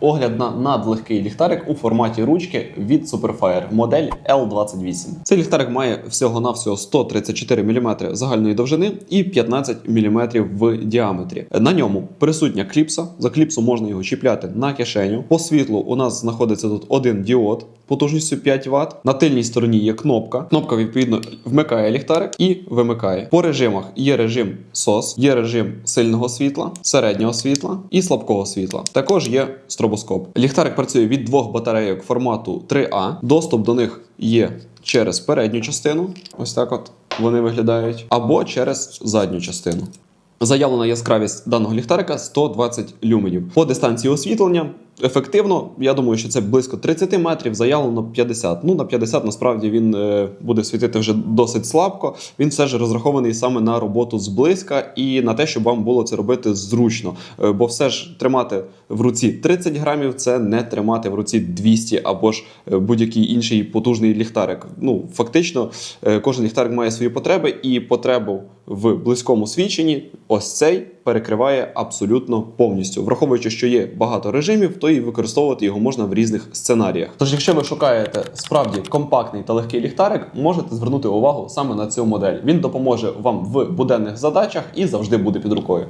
Огляд на надлегкий ліхтарик у форматі ручки від Superfire, модель L28. Цей ліхтарик має всього-навсього 134 мм загальної довжини і 15 мм в діаметрі. На ньому присутня кліпса. За кліпсу можна його чіпляти на кишеню. По світлу у нас знаходиться тут один діод потужністю 5 Вт. На тильній стороні є кнопка. Кнопка відповідно вмикає ліхтарик і вимикає. По режимах є режим SOS, є режим сильного світла, середнього світла і слабкого світла. Також є стробоскоп. Ліхтарик працює від двох батарейок формату 3А. Доступ до них є через передню частину. Ось так от вони виглядають, або через задню частину. Заявлена яскравість даного ліхтарика 120 люменів. По дистанції освітлення ефективно, я думаю, що це близько 30 метрів, заявлено 50. Ну, на 50 насправді він е, буде світити вже досить слабко. Він все ж розрахований саме на роботу зблизька і на те, щоб вам було це робити зручно. Е, бо все ж тримати в руці 30 грамів це не тримати в руці 200 або ж е, будь-який інший потужний ліхтарик. Ну, фактично, кожен ліхтарик має свої потреби, і потребу в близькому свіченні ось цей перекриває абсолютно повністю. Враховуючи, що є багато режимів, то і використовувати його можна в різних сценаріях. Тож, якщо ви шукаєте справді компактний та легкий ліхтарик, можете звернути увагу саме на цю модель. Він допоможе вам в буденних задачах і завжди буде під рукою.